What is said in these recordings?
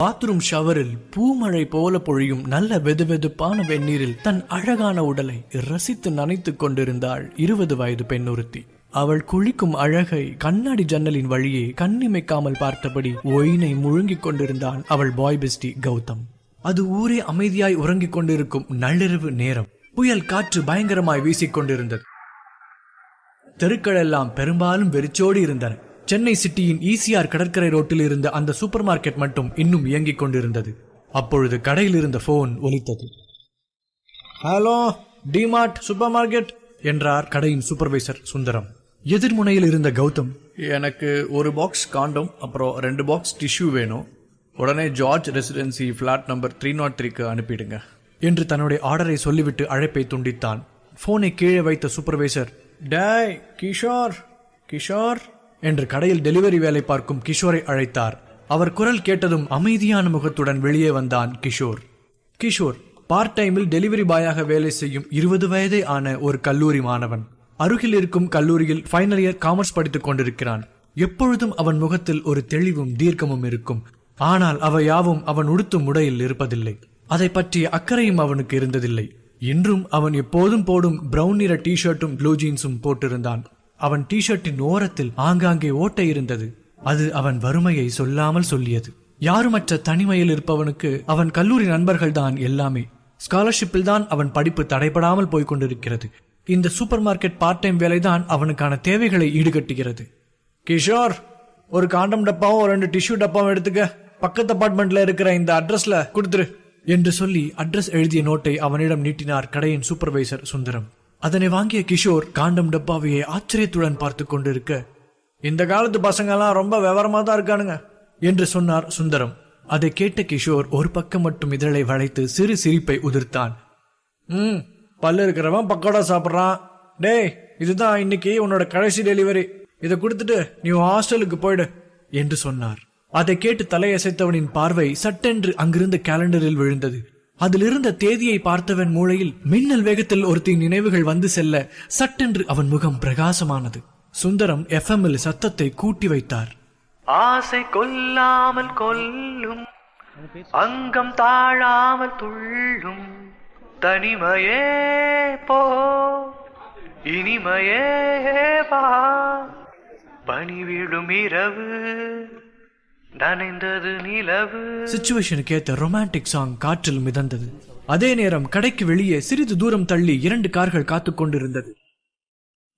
Bathroom ஷவரில் பூமழை போல பொழியும் நல்ல வெதுவெதுப்பான வெந்நீரில் தன் அழகான உடலை ரசித்து நனைத்துக் கொண்டிருந்தாள் இருபது வயது பெண்ணொருத்தி. அவள் குளிக்கும் அழகை கண்ணாடி ஜன்னலின் வழியே கண்ணிமைக்காமல் பார்த்தபடி ஒயினை முழுங்கிக் கொண்டிருந்தான் அவள் பாய் பெஸ்டி கௌதம். அது ஊரே அமைதியாய் உறங்கிக் கொண்டிருக்கும் நள்ளிரவு நேரம். புயல் காற்று பயங்கரமாய் வீசிக் கொண்டிருந்தது. தெருக்கள் எல்லாம் பெரும்பாலும் வெறிச்சோடி இருந்தன. சென்னை சிட்டியின் ஈசிஆர் கடற்கரை ரோட்டில் இருந்த அந்த சூப்பர் மார்க்கெட் மட்டும் இன்னும் இயங்கிக் கொண்டிருந்தது. அப்பொழுது கடையில் இருந்த போன் ஒலித்தது. ஹலோ டிமார்ட் சூப்பர் மார்க்கெட் என்றார் கடையின் சூப்பர்வைசர் சுந்தரம். எதிர்முனையில் இருந்த கௌதம் எனக்கு ஒரு பாக்ஸ் காண்டம் அப்புறம் ரெண்டு பாக்ஸ் டிஷ்யூ வேணும். உடனே George residency flat number three naught த்ரீக்கு அனுப்பிடுங்க. என்று தன்னுடைய ஆர்டரை சொல்லிவிட்டு அழைப்பை துண்டித்தான். போனை கீழே வைத்த சூப்பர்வைசர் டேய் கிஷோர் கிஷோர். என்று கடையில் டெலிவரி வேலை பார்க்கும் கிஷோரை அழைத்தார். அவர் குரல் கேட்டதும் அமைதியான முகத்துடன் வெளியே வந்தான் கிஷோர். கிஷோர் பார்ட் டைமில் டெலிவரி பாயாக வேலை செய்யும் இருபது வயதே ஆன ஒரு கல்லூரி மாணவன். அருகில் இருக்கும் கல்லூரியில் ஃபைனல் இயர் காமர்ஸ் படித்துக் கொண்டிருக்கிறான். எப்பொழுதும் அவன் முகத்தில் ஒரு தெளிவும் தீர்க்கமும் இருக்கும். ஆனால் அவை யாவும் அவன் உடுத்தும் உடையில் இருப்பதில்லை. அதை பற்றிய அக்கறையும் அவனுக்கு இருந்ததில்லை. இன்றும் அவன் எப்போதும் போடும் பிரவுன் நிற டி ஷர்ட்டும் ப்ளூ ஜீன்ஸும் போட்டிருந்தான். அவன் டிஷர்ட்டின் ஓரத்தில் ஆங்காங்கே ஓட்டை இருந்தது. அது அவன் வறுமையை சொல்லாமல் சொல்லியது. யாருமற்ற தனிமையில் இருப்பவனுக்கு அவன் கல்லூரி நண்பர்கள் தான் எல்லாமே. ஸ்காலர்ஷிப்பில் தான் அவன் படிப்பு தடைபடாமல் போய்கொண்டிருக்கிறது இந்த சூப்பர் மார்க்கெட் பார்ட் டைம் வேலைதான் அவனுக்கான தேவைகளை ஈடுகட்டுகிறது. கிஷோர் ஒரு காண்டம் டப்பாவும் ரெண்டு டிஷ்யூ டப்பாவும் எடுத்துக்க. பக்கத்து அபார்ட்மெண்ட்ல இருக்கிற இந்த அட்ரஸ்ல கொடுத்துரு. என்று சொல்லி அட்ரஸ் எழுதிய நோட்டை அவனிடம் நீட்டினார் கடையின் சூப்பர்வைசர் சுந்தரம். அதனை வாங்கிய கிஷோர் காண்டம் டப்பாவையே ஆச்சரியத்துடன் பார்த்து கொண்டிருக்க இந்த காலத்து பசங்கெல்லாம் ரொம்ப விவரமா தான் இருக்கானுங்க என்று சொன்னார் சுந்தரம். அதை கேட்ட கிஷோர் ஒரு பக்கம் மட்டும் இதழை வளைத்து சிறு சிரிப்பை உதிர்த்தான். ம் பல்லு இருக்கிறவன் பக்கோடா சாப்பிட்றான். டேய் இதுதான் இன்னைக்கு உன்னோட கடைசி டெலிவரி. இதை கொடுத்துட்டு நீ ஹாஸ்டலுக்கு போயிடு என்று சொன்னார். அதை கேட்டு தலையசைத்தவனின் பார்வை சட்டென்று அங்கிருந்த கேலண்டரில் விழுந்தது. அதிலிருந்த தேதியை பார்த்தவன் மூளையில் மின்னல் வேகத்தில் ஒருத்தின் நினைவுகள் வந்து செல்ல சட்டென்று அவன் முகம் பிரகாசமானது. சுந்தரம் எஃப்எம்மில் சத்தத்தை கூட்டி வைத்தார். ஆசை கொல்லாமல் கொல்லும் அங்கம் தாழாமல் துள்ளும் தனிமையே போ இனிமையே பா பணிவிடும் இரவு நனைந்தது நிலவு. சிச்சுவேஷனுக்கு ஏத்த ரொமான்டிக் சாங் காற்றில் மிதந்தது. அதே நேரம் கடைக்கு வெளியே சிறிது தூரம் தள்ளி இரண்டு கார்கள் காத்து கொண்டிருந்தது.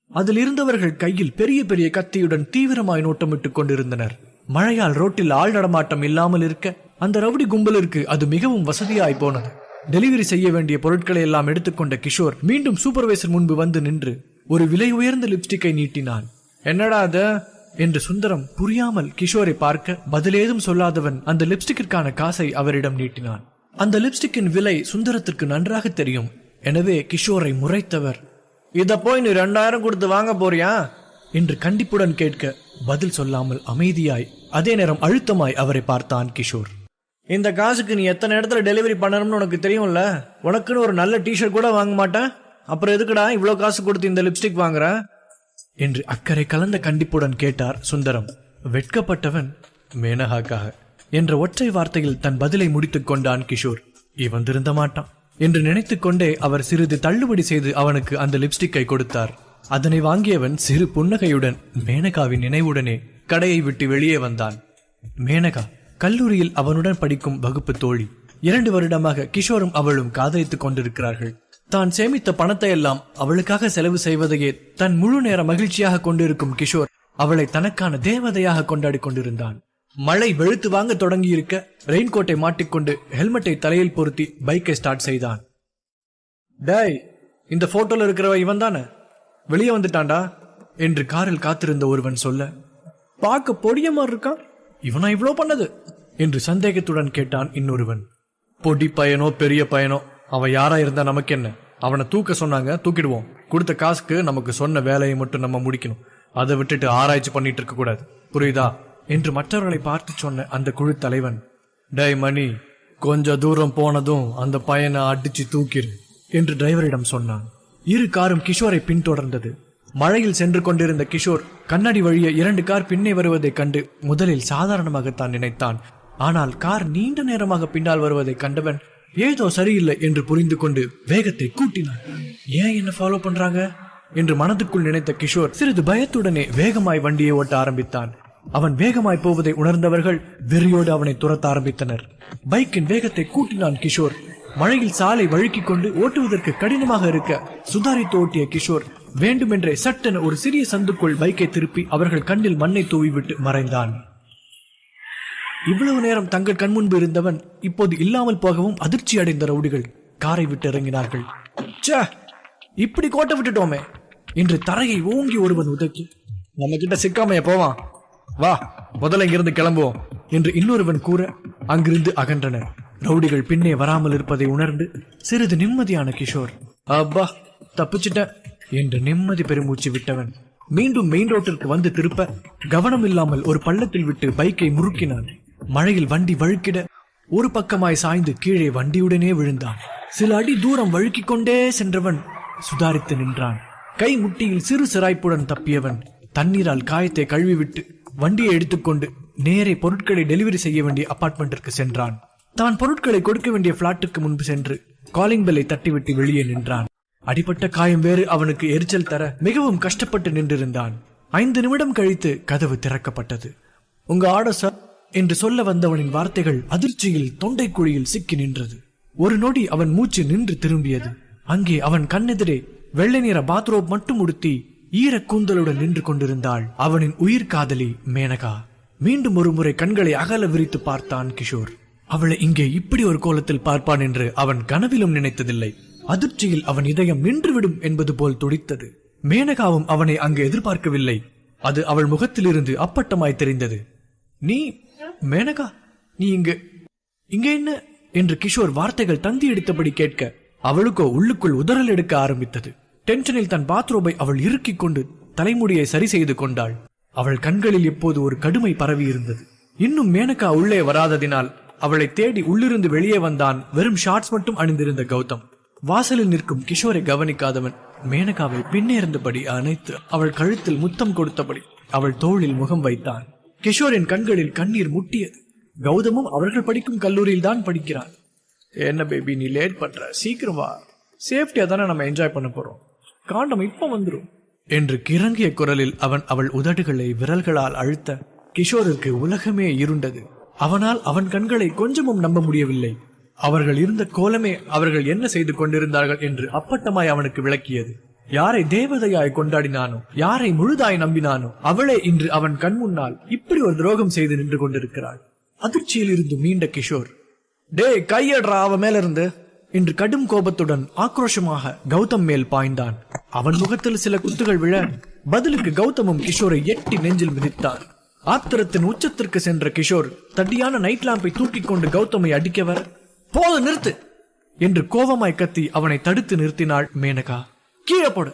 அதில் இருந்தவர்கள் கையில் பெரிய பெரிய கத்தியுடன் தீவிரமாய் நோட்டமிட்டுக் கொண்டிருந்தனர். மழையால் ரோட்டில் ஆள் நடமாட்டம் இல்லாமல் இருக்க அந்த ரவுடி கும்பலிற்கு அது மிகவும் வசதியாய் போனது. டெலிவரி செய்ய வேண்டிய பொருட்களை எல்லாம் எடுத்துக்கொண்ட கிஷோர் மீண்டும் சூப்பர்வைசர் முன்பு வந்து நின்று ஒரு விலை உயர்ந்த லிப்ஸ்டிக்கை நீட்டினான். என்னடா அது என்று சுந்தரம் புரியாமல் கிஷோரை பார்க்க பதிலேதும் சொல்லாதவன் அந்த லிப்ஸ்டிக்கிற்கான காசை அவரிடம் நீட்டினான். அந்த லிப்ஸ்டிக்கின் விலை சுந்தரத்திற்கு நன்றாக தெரியும். எனவே கிஷோரை முறைத்தவர். இத போய் நீ ரெண்டாயிரம் கொடுத்து வாங்க போறியா? என்று கண்டிப்புடன் கேட்க பதில் சொல்லாமல் அமைதியாய் அதே நேரம் அழுத்தமாய் அவரை பார்த்தான் கிஷோர். இந்த காசுக்கு நீ எத்தனை இடத்துல டெலிவரி பண்ணணும்னு உனக்கு தெரியும்ல? உனக்குன்னு ஒரு நல்ல டிஷர்ட் கூட வாங்க மாட்டேன்? அப்புறம் எதுக்குடா இவ்வளவு காசு கொடுத்து இந்த லிப்ஸ்டிக் வாங்குற? என்று அக்கறை கலந்த கண்டிப்புடன் கேட்டார் சுந்தரம். வெட்கப்பட்டவன் மேனகாக்காக என்ற ஒற்றை வார்த்தையில் தன் பதிலை முடித்துக் கொண்டான் கிஷோர். இவன் திருந்த மாட்டான் என்று நினைத்துக் கொண்டே அவர் சிறிது தள்ளுபடி செய்து அவனுக்கு அந்த லிப்ஸ்டிக்கை கொடுத்தார். அதனை வாங்கியவன் சிறு புன்னகையுடன் மேனகாவின் நினைவுடனே கடையை விட்டு வெளியே வந்தான். மேனகா கல்லூரியில் அவனுடன் படிக்கும் வகுப்பு தோழி. இரண்டு வருடமாக கிஷோரும் அவளும் காதலித்துக் கொண்டிருக்கிறார்கள். தான் சேமித்த பணத்தை எல்லாம் அவளுக்காக செலவு செய்வதையே தன் முழு நேர மகிழ்ச்சியாக கொண்டிருக்கும் கிஷோர் அவளை தனக்கான தேவதையாக கொண்டாடி கொண்டிருந்தான். மழை வெளுத்து வாங்க தொடங்கியிருக்க ரெயின்கோட்டை மாட்டிக்கொண்டு ஹெல்மெட்டை தலையில் பொருத்தி பைக்கை ஸ்டார்ட் செய்தான். டேய் இந்த போட்டோல இருக்கிறவ இவன் தானே வெளியே வந்துட்டான்டா என்று காரில் காத்திருந்த ஒருவன் சொல்ல பார்க்க பொடிய மாதிரி இருக்கான் இவனா இவ்வளோ பண்ணது? என்று சந்தேகத்துடன் கேட்டான் இன்னொருவன். பொடி பயனோ பெரிய பையனோ அவன் யாரா இருந்தா நமக்கு என்ன அவனை தூக்க சொன்னாங்க தூக்கிடுவோம். கொடுத்த காசுக்கு நமக்கு சொன்ன வேலையை மட்டும் நம்ம முடிக்கணும். அதை விட்டுட்டு ஆராய்ச்சி பண்ணிட்டு இருக்க கூடாது. புரியுதா? என்று மற்றவர்களை பார்த்து சொன்ன அந்த குழு தலைவன் டே மணி கொஞ்ச தூரம் போனதும் அந்த பையனை அடிச்சு தூக்கிடு என்று டிரைவரிடம் சொன்னான். இரு காரும் கிஷோரை பின்தொடர்ந்தது. மழையில் சென்று கொண்டிருந்த கிஷோர் கண்ணாடி வழியே இரண்டு கார் பின்னே வருவதைக் கண்டு முதலில் சாதாரணமாகத்தான் நினைத்தான். ஆனால் கார் நீண்ட நேரமாக பின்னால் வருவதை கண்டவன் ஏதோ சரியில்லை என்று புரிந்து கொண்டு வேகத்தை கூட்டினான். ஏன் என்ன ஃபாலோ பண்றாங்க? என்று மனதுக்குள் நினைத்த கிஷோர் சிறிது பயத்துடனே வேகமாய் வண்டியை ஓட்ட ஆரம்பித்தான். அவன் வேகமாய் போவதை உணர்ந்தவர்கள் வெறியோடு அவனை துரத்த ஆரம்பித்தனர். பைக்கின் வேகத்தை கூட்டினான் கிஷோர். மழையில் சாலை வழுக்கிக் கொண்டு ஓட்டுவதற்கு கடினமாக இருக்க சுதாரித்து ஓட்டிய கிஷோர் வேண்டுமென்றே சட்டென ஒரு சிறிய சந்துக்குள் பைக்கை திருப்பி அவர்கள் கண்ணில் மண்ணை தூவிவிட்டு மறைந்தான். இவ்வளவு நேரம் தங்கள் கண்முன்பு இருந்தவன் இப்போது இல்லாமல் போகவும் அதிர்ச்சி அடைந்த ரவுடிகள் காரை விட்டு இறங்கினார்கள். ச்சே இப்படி கோட்டை விட்டுட்டோமே. என்று தரையை ஓங்கி ஒருவன் உதக்கி நம்ம கிட்ட சிக்காமைய போவான் வா முதல்ல இங்கிருந்து கிளம்புவோம் என்று இன்னொருவன் கூற அங்கிருந்து அகன்றனர். ரவுடிகள் பின்னே வராமல் இருப்பதை உணர்ந்து சிறிது நிம்மதியான கிஷோர் அப்பா தப்பிச்சிட்டேன் என்று நிம்மதி பெருமூச்சு விட்டவன் மீண்டும் மெயின் ரோட்டிற்கு வந்து திருப்ப கவனம் இல்லாமல் ஒரு பள்ளத்தில் விட்டு பைக்கை முறுக்கினான். மழையில் வண்டி வழுக்கிட ஒரு பக்கமாய் சாய்ந்து கீழே வண்டியுடனே விழுந்தான். சில அடி தூரம் வழுக்கிக் கொண்டே சென்றவன் சுதாரித்து நின்றான். கை முட்டியில் சிறு சிராய்ப்புடன் தப்பியவன் தண்ணீரால் காயத்தை கழுவிவிட்டு வண்டியை எடுத்துக்கொண்டு நேரே பொருட்களை டெலிவரி செய்ய வேண்டிய அபார்ட்மெண்ட்டிற்கு சென்றான். தான் பொருட்களை கொடுக்க வேண்டிய பிளாட்டுக்கு முன்பு சென்று காலிங் பெல்லை தட்டிவிட்டு வெளியே நின்றான். அடிபட்ட காயம் வேறு அவனுக்கு எரிச்சல் தர மிகவும் கஷ்டப்பட்டு நின்றிருந்தான். ஐந்து நிமிடம் கழித்து கதவு திறக்கப்பட்டது. உங்க ஆர்டர் சார். என்று சொல்ல வந்தவனின் வார்த்தைகள் அதிர்ச்சியில் தொண்டை குழியில் சிக்கி நின்றது. ஒரு நொடி அவன் மூச்சு நின்று திரும்பியது. அங்கே அவன் கண்ணெதிரே வெள்ளை நிற பாத்ரோப் மட்டும் உடுத்தி ஈர கூந்தலுடன் நின்று கொண்டிருந்தாள். அவனின் உயிர் காதலி மேனகா. மீண்டும் ஒரு முறை கண்களை அகல விரித்து பார்த்தான் கிஷோர். அவளை இங்கே இப்படி ஒரு கோலத்தில் பார்ப்பான் என்று அவன் கனவிலும் நினைத்ததில்லை. அதிர்ச்சியில் அவன் இதயம் நின்றுவிடும் என்பது போல் துடித்தது. மேனகாவும் அவனை அங்கு எதிர்பார்க்கவில்லை. அது அவள் முகத்திலிருந்து அப்பட்டமாய் தெரிந்தது. நீ மேனகா நீ இங்கு. இங்க என்ன? என்று கிஷோர் வார்த்தைகள் தந்தி எடுத்தபடி கேட்க அவளுக்கோ உள்ளுக்குள் உதறல் எடுக்க ஆரம்பித்தது. டென்ஷனில் தன் பாத்ரூமை அவள் இறுக்கிக் கொண்டு தலைமுடியை சரி செய்து கொண்டாள். அவள் கண்களில் இப்போது ஒரு கடுமை பரவி இருந்தது. இன்னும் மேனகா உள்ளே வராததினால் அவளை தேடி உள்ளிருந்து வெளியே வந்தான் வெறும் ஷார்ட்ஸ் மட்டும் அணிந்திருந்த கௌதம். வாசலில் நிற்கும் கிஷோரை கவனிக்காதவன் மேனகாவை பின்னே இருந்தபடி அணைத்து அவள் கழுத்தில் முத்தம் கொடுத்தபடி அவள் தோளில் முகம் வைத்தான். கிஷோரின் கண்களில் கண்ணீர் முட்டியது. கௌதமும் அவர்கள் படிக்கும் கல்லூரியில் தான் படிக்கிறான். என்ன பேபி நீ லேட் பண்ற. சீக்கிரம் வா. சேஃப்டியா தானே நம்ம என்ஜாய் பண்ண போறோம். காண்டம் இப்ப வந்துடும் என்று கிறங்கிய குரலில் அவன் அவள் உதடுகளை விரல்களால் அழுத்த கிஷோருக்கு உலகமே இருண்டது. அவனால் அவன் கண்களை கொஞ்சமும் நம்ப முடியவில்லை. அவர்கள் இருந்த கோலமே அவர்கள் என்ன செய்து கொண்டிருந்தார்கள் என்று அப்பட்டமாய் அவனுக்கு விளக்கியது. யாரை தேவதையாய் கொண்டாடினானோ யாரை முழுதாய் நம்பினானோ அவளே இன்று அவன் கண் முன்னால் இப்படி ஒரு துரோகம் செய்து நின்று கொண்டிருக்கிறாள். அதிர்ச்சியில் இருந்து மீண்ட கிஷோர் டேய் கையடுறா அவ மேல இருந்து என்று கடும் கோபத்துடன் ஆக்ரோஷமாக கௌதம் மேல் பாய்ந்தான். அவன் முகத்தில் சில குத்துகள் விழ பதிலுக்கு கௌதமும் கிஷோரை எட்டி நெஞ்சில் மிதித்தார். ஆத்திரத்தின் உச்சத்திற்கு சென்ற கிஷோர் தடியான நைட் லாம்பை தூக்கிக் கொண்டு கௌதமை அடிக்க வர போது நிறுத்து! என்று கோபமாய் கத்தி அவனை தடுத்து நிறுத்தினாள் மேனகா. கீழே போடு.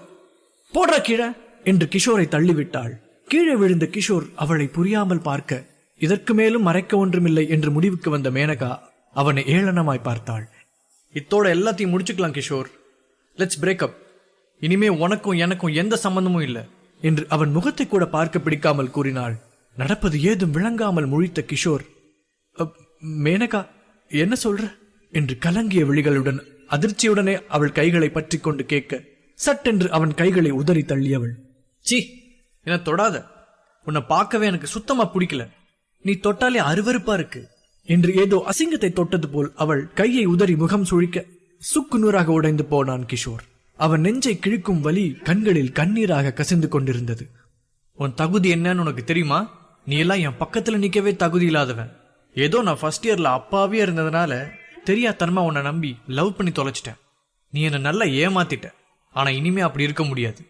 போடுற கீழே. என்று கிஷோரை தள்ளிவிட்டாள். கீழே விழுந்த கிஷோர் அவளை புரியாமல் பார்க்க இதற்கு மேலும் மறைக்க ஒன்றுமில்லை என்று முடிவுக்கு வந்த மேனகா அவனை ஏளனமாய் பார்த்தாள். இத்தோட எல்லாத்தையும் முடிச்சுக்கலாம் கிஷோர். லெட்ஸ் பிரேக்கப் இனிமே உனக்கும் எனக்கும் எந்த சம்பந்தமும் இல்லை என்று அவன் முகத்தை கூட பார்க்க பிடிக்காமல் கூறினாள். நடப்பது ஏதும் விளங்காமல் முழித்த கிஷோர் மேனகா என்ன சொல்ற? என்று கலங்கிய விழிகளுடன் அதிர்ச்சியுடனே அவள் கைகளை பற்றி கொண்டு கேட்க சட்டென்று அவன் கைகளை உதறி தள்ளியவள். சி என்ன தொடாத. உன்னை பார்க்கவே எனக்கு சுத்தமா பிடிக்கல. நீ தொட்டாலே அருவருப்பா இருக்கு. என்று ஏதோ அசிங்கத்தை தொட்டது போல் அவள் கையை உதறி முகம் சுழிக்க சுக்கு நூறாக உடைந்து போனான் கிஷோர். அவன் நெஞ்சை கிழிக்கும் வலி கண்களில் கண்ணீராக கசிந்து கொண்டிருந்தது. உன் தகுதி என்னன்னு உனக்கு தெரியுமா? நீ எல்லாம் என் பக்கத்துல நிக்கவே தகுதி இல்லாதவன். ஏதோ நான் ஃபர்ஸ்ட் இயர்ல அப்பாவே இருந்ததுனால தெரியாதனமா உன்னை நம்பி லவ் பண்ணி தொலைச்சிட்டேன். நீ என்னை நல்லா ஏமாத்திட்ட. ஆனா இனிமே அப்படி இருக்க முடியாது.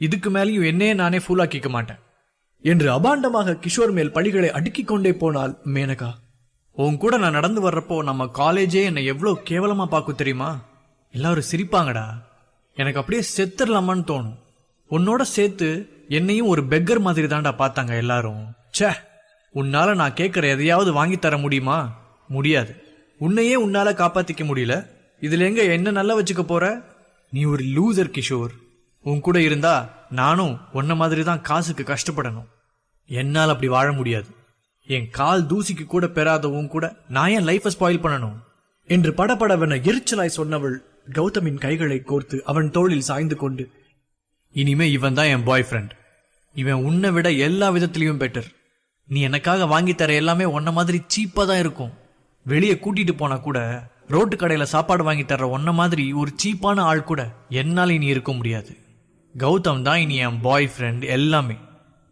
இதுக்கு மேலேயும் என்னையே நானே ஃபூலாக்கிக்க மாட்டேன். என்று அபாண்டமாக கிஷோர் மேல் பழிகளை அடுக்கிக் கொண்டே போனால் மேனகா. உன் கூட நான் நடந்து வர்றப்போ நம்ம காலேஜே என்னை எவ்வளோ கேவலமா பார்க்கும் தெரியுமா? எல்லாரும் சிரிப்பாங்கடா. எனக்கு அப்படியே செத்துடலாமான்னு தோணும். உன்னோட சேர்த்து என்னையும் ஒரு பெக்கர் மாதிரி தான்டா பார்த்தாங்க எல்லாரும். ச்சே உன்னால நான் கேட்குற எதையாவது வாங்கி தர முடியுமா? முடியாது. உன்னையே உன்னால காப்பாத்திக்க முடியல. இதுல எங்க என்ன நல்லா வச்சுக்க போற? நீ ஒரு லூசர் கிஷோர். உன் கூட இருந்தா நானும் உன்ன மாதிரி தான் காசுக்கு கஷ்டப்படணும். என்னால் அப்படி வாழ முடியாது. என் கால் தூசிக்கு கூட பெறாத உன் கூட நான் ஏன் லைஃபை ஸ்பாயில் பண்ணணும்? என்று படபடவென எரிச்சலாய் சொன்னவள் கௌதமின் கைகளை கோர்த்து அவன் தோளில் சாய்ந்து கொண்டு இனிமே இவன் தான் என் பாய் ஃப்ரெண்ட் இவன் உன்னை விட எல்லா விதத்திலையும் பெட்டர் நீ எனக்காக வாங்கி தர எல்லாமே உன்ன மாதிரி சீப்பா தான் இருக்கும். வெளியே கூட்டிட்டு போனா கூட ரோட்டு கடையில சாப்பாடு வாங்கி தர்ற ஒன்ன மாதிரி ஒரு சீப்பான ஆள் கூட என்னால் இனி இருக்க முடியாது. கௌதம் தான் இனி என் பாய் ஃப்ரெண்ட் எல்லாமே.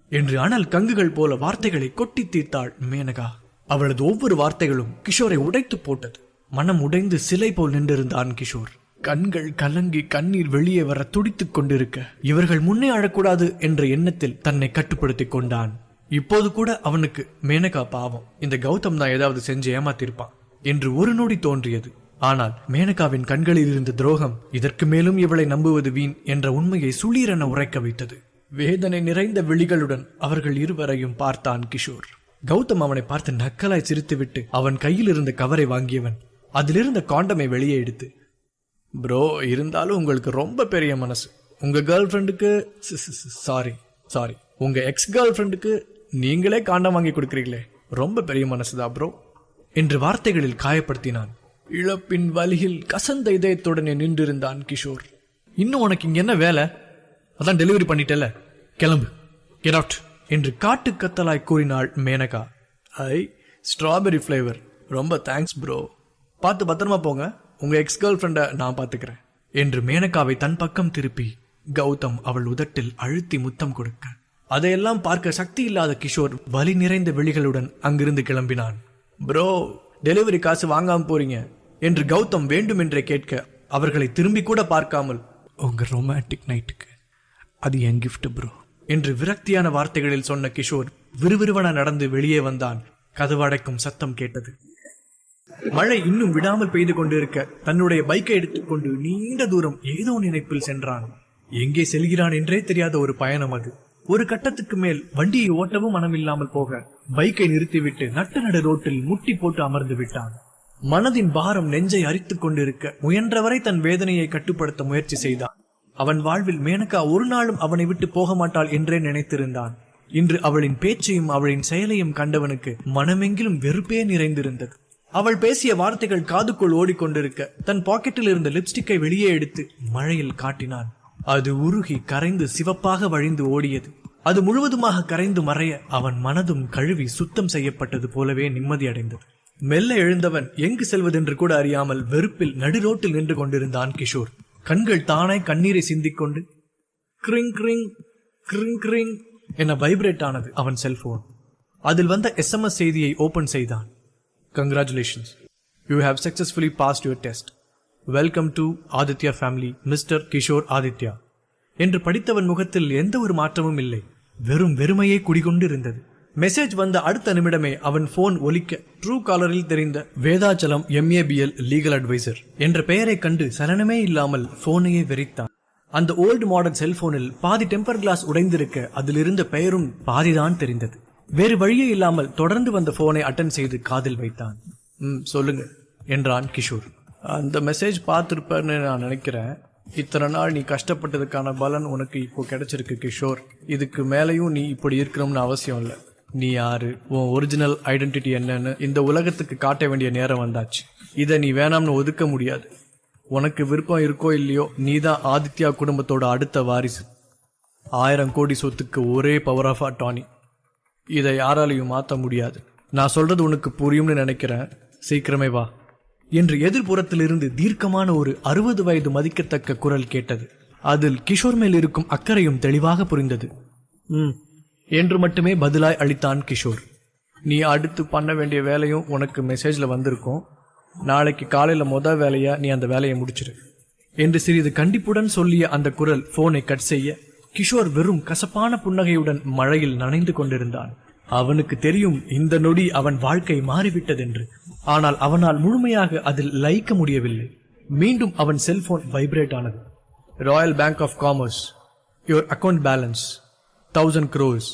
என்று அனல் கங்குகள் போல வார்த்தைகளை கொட்டி தீர்த்தாள் மேனகா. அவளது ஒவ்வொரு வார்த்தைகளும் கிஷோரை உடைத்து போட்டது. மனம் உடைந்து சிலை போல் நின்றிருந்தான் கிஷோர். கண்கள் கலங்கி கண்ணீர் வெளியே வர துடித்துக் கொண்டிருக்க இவர்கள் முன்னே அழக்கூடாது என்ற எண்ணத்தில் தன்னை கட்டுப்படுத்தி கொண்டான். இப்போது கூட அவனுக்கு மேனகா பாவம். இந்த கௌதம் தான் ஏதாவது செஞ்சு ஏமாத்திருப்பான். என்று ஒரு நொடி தோன்றியது. ஆனால் மேனகாவின் கண்களில் இருந்த துரோகம் இதற்கு மேலும் இவளை நம்புவது வீண் என்ற உண்மையை சுளீரென உரைக்க வைத்தது. வேதனை நிறைந்த விழிகளுடன் அவர்கள் இருவரையும் பார்த்தான் கிஷோர். கௌதம் அவனை பார்த்து நக்கலாய் சிரித்துவிட்டு அவன் கையில் இருந்த கவரை வாங்கியவன். அதிலிருந்த காண்டமை வெளியே எடுத்து ப்ரோ இருந்தாலும் உங்களுக்கு ரொம்ப பெரிய மனசு. உங்க கேர்ள் ஃப்ரெண்டுக்கு சாரி சாரி. உங்க எக்ஸ் கேர்ள் ஃப்ரெண்டுக்கு நீங்களே காண்டம் வாங்கி கொடுக்குறீங்களே. ரொம்ப பெரிய மனசுதான் ப்ரோ. என்று வார்த்தைகளில் காயப்படுத்தினான். இழப்பின் வலியில் கசந்த இதயத்துடனே நின்றிருந்தான் கிஷோர். இன்னும் உனக்கு இங்க என்ன வேலை? அதான் டெலிவரி பண்ணிட்டல கிளம்பு. கெட் அவுட் என்று காட்டு கத்தலாய் கூறினாள் மேனகா. ஐ ஸ்ட்ராபெரி ஃப்ளேவர் ரொம்ப தேங்க்ஸ் ப்ரோ பார்த்து பத்திரமா போங்க. உங்க எக்ஸ் கேர்ள் ஃப்ரெண்டை நான் பார்த்துக்கிறேன் என்று மேனகாவை தன் பக்கம் திருப்பி கௌதம் அவள் உதட்டில் அழுத்தி முத்தம் கொடுக்க. அதையெல்லாம் பார்க்க சக்தி இல்லாத கிஷோர் வலி நிறைந்த விழிகளுடன் அங்கிருந்து கிளம்பினான். ப்ரோ டெலிவரி காசு வாங்காம போறீங்க. என்று கௌதம் வேண்டுமென்றே கேட்க அவர்களை திரும்பி கூட பார்க்காமல் உங்க ரொமான்டிக் நைட்டுக்கு அது என் gift ப்ரோ என்று விரக்தியான வார்த்தைகளில் சொன்ன கிஷோர் விறுவிறுவன நடந்து வெளியே வந்தான். கதவு அடைக்கும் சத்தம் கேட்டது. மழை இன்னும் விடாமல் பெய்து கொண்டிருக்க தன்னுடைய பைக்கை எடுத்துக்கொண்டு நீண்ட தூரம் ஏதோ நினைப்பில் சென்றான். எங்கே செல்கிறான் என்றே தெரியாத ஒரு பயணம் அது. ஒரு கட்டத்துக்கு மேல் வண்டியை ஓட்டவும் மனமில்லாமல் போக பைக்கை நிறுத்திவிட்டு நட்டு நடு ரோட்டில் முட்டி போட்டு அமர்ந்து விட்டான். மனதின் பாரம் நெஞ்சை அரித்துக் கொண்டிருக்க முயன்றவரை தன் வேதனையை கட்டுப்படுத்த முயற்சி செய்தான். அவன் வாழ்வில் மேனகா ஒரு நாளும் அவனை விட்டு போக மாட்டாள் என்றே நினைத்திருந்தான். இன்று அவளின் பேச்சையும் அவளின் செயலையும் கண்டவனுக்கு மனமெங்கிலும் வெறுப்பே நிறைந்திருந்தது. அவள் பேசிய வார்த்தைகள் காதுக்குள் ஓடிக்கொண்டிருக்க தன் பாக்கெட்டில் இருந்த லிப்ஸ்டிக்கை வெளியே எடுத்து மழையில் காட்டினான். அது உருகி கரைந்து சிவப்பாக வழிந்து ஓடியது. அது முழுவதுமாக கரைந்து மறைய அவன் மனதும் கழுவி சுத்தம் செய்யப்பட்டது போலவே நிம்மதியடைந்தது மெல்ல எழுந்தவன் எங்கு செல்வதென்று கூட அறியாமல் வெறுப்பில் நடுரோட்டில் நின்று கொண்டிருந்தான் கிஷோர். கண்கள் தானாய் கண்ணீரை சிந்திக்கொண்டு கிரிங் கிரிங் கிரிங் கிரிங் என வைப்ரேட் ஆனது அவன் செல்போன். அதில் வந்த எஸ்எம்எஸ் செய்தியை ஓபன் செய்தான். Congratulations you have successfully passed your test welcome to Aditya family mister Kishore Aditya என்று படித்தவன் முகத்தில் எந்த ஒரு மாற்றமும் இல்லை. வெறும் வெறுமையே குடிகொண்டிருந்தது. மெசேஜ் வந்த அடுத்த நிமிடமே அவன் போன் ஒலிக்க ட்ரூ காலரில் தெரிந்த வேதாச்சலம் எம்ஏபிஎல் லீகல் அட்வைசர் என்ற பெயரை கண்டு சலனமே இல்லாமல் போனையே வெறித்தான். அந்த ஓல்டு மாடல் செல்போனில் பாதி டெம்பர் கிளாஸ் உடைந்திருக்க அதிலிருந்த பெயரும் பாதிதான் தெரிந்தது. வேறு வழியே இல்லாமல் தொடர்ந்து வந்த போனை அட்டன் செய்து காதில் வைத்தான். ம் சொல்லுங்க என்றான் கிஷோர். அந்த மெசேஜ் பார்த்துருப்பேன்னு நான் நினைக்கிறேன். இத்தனை நாள் நீ கஷ்டப்பட்டதுக்கான பலன் உனக்கு இப்போ கிடைச்சிருக்கு கிஷோர். இதுக்கு மேலேயும் நீ இப்படி இருக்கணும்னு அவசியம் இல்லை. நீ யாரு? உன் ஒரிஜினல் ஐடென்டிட்டி என்னன்னு இந்த உலகத்துக்கு காட்ட வேண்டிய நேரம் வந்தாச்சு. இதை நீ வேணாம்னு ஒதுக்க முடியாது. உனக்கு விருப்பம் இருக்கோ இல்லையோ நீதான் ஆதித்யா குடும்பத்தோட அடுத்த வாரிசு. ஆயிரம் கோடி சொத்துக்கு ஒரே பவர் ஆஃப் அட்டானி இதை யாராலையும் மாற்ற முடியாது. நான் சொல்றது உனக்கு புரியும்னு நினைக்கிறேன். சீக்கிரமே வா. என்று எதிர்புறத்திலிருந்து தீர்க்கமான ஒரு அறுபது வயது மதிக்கத்தக்க குரல் கேட்டது. அதில் கிஷோர் மேல் இருக்கும் அக்கறையும் தெளிவாக புரிந்தது. ம் என்று மட்டுமே பதிலாய் அளித்தான் கிஷோர். நீ அடுத்து பண்ண வேண்டிய வேலையும் உனக்கு மெசேஜில் வந்திருக்கும். நாளைக்கு காலையில் மொதல் வேலையா நீ அந்த வேலையை முடிச்சிரு. என்று சிறிது கண்டிப்புடன் சொல்லிய அந்த குரல் போனை கட் செய்ய கிஷோர் வெறும் கசப்பான புன்னகையுடன் மழையில் நனைந்து கொண்டிருந்தான். அவனுக்கு தெரியும் இந்த நொடி அவன் வாழ்க்கை மாறிவிட்டதென்று. ஆனால் அவனால் முழுமையாக அதில் லயிக்க முடியவில்லை. மீண்டும் அவன் செல்போன் வைப்ரேட் ஆனது. Royal bank of commerce your account balance thousand crores.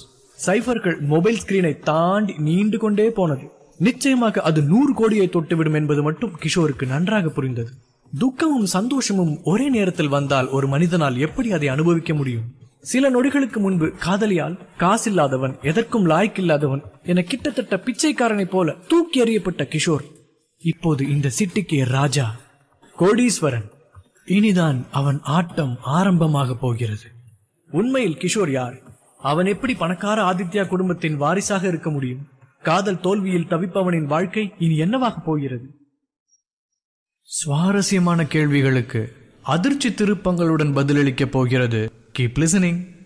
சைஃபர்கள் மொபைல் ஸ்கிரீனை தாண்டி நீண்டு கொண்டே போனது. நிச்சயமாக அது நூறு கோடியை தொட்டுவிடும் என்பது மட்டும் கிஷோருக்கு நன்றாக புரிந்தது. துக்கமும் சந்தோஷமும் ஒரே நேரத்தில் வந்தால் ஒரு மனிதனால் எப்படி அதை அனுபவிக்க முடியும்? சில நொடிகளுக்கு முன்பு காதலியால் காசில்லாதவன் எதற்கும் லாய்க்கில்லாதவன் என கிட்டத்தட்ட பிச்சைக்காரனைப் போல தூக்கி எறியப்பட்ட கிஷோர். இப்போது இந்த சிட்டிக்கு ராஜா கோடீஸ்வரன். இனிதான் அவன் ஆட்டம் ஆரம்பமாக போகிறது. உண்மையில் கிஷோர் யார்? அவன் எப்படி பணக்கார ஆதித்யா குடும்பத்தின் வாரிசாக இருக்க முடியும்? காதல் தோல்வியில் தவிப்பவனின் வாழ்க்கை இனி என்னவாக போகிறது? சுவாரஸ்யமான கேள்விகளுக்கு அதிர்ச்சி திருப்பங்களுடன் பதிலளிக்கப் போகிறது Keep listening.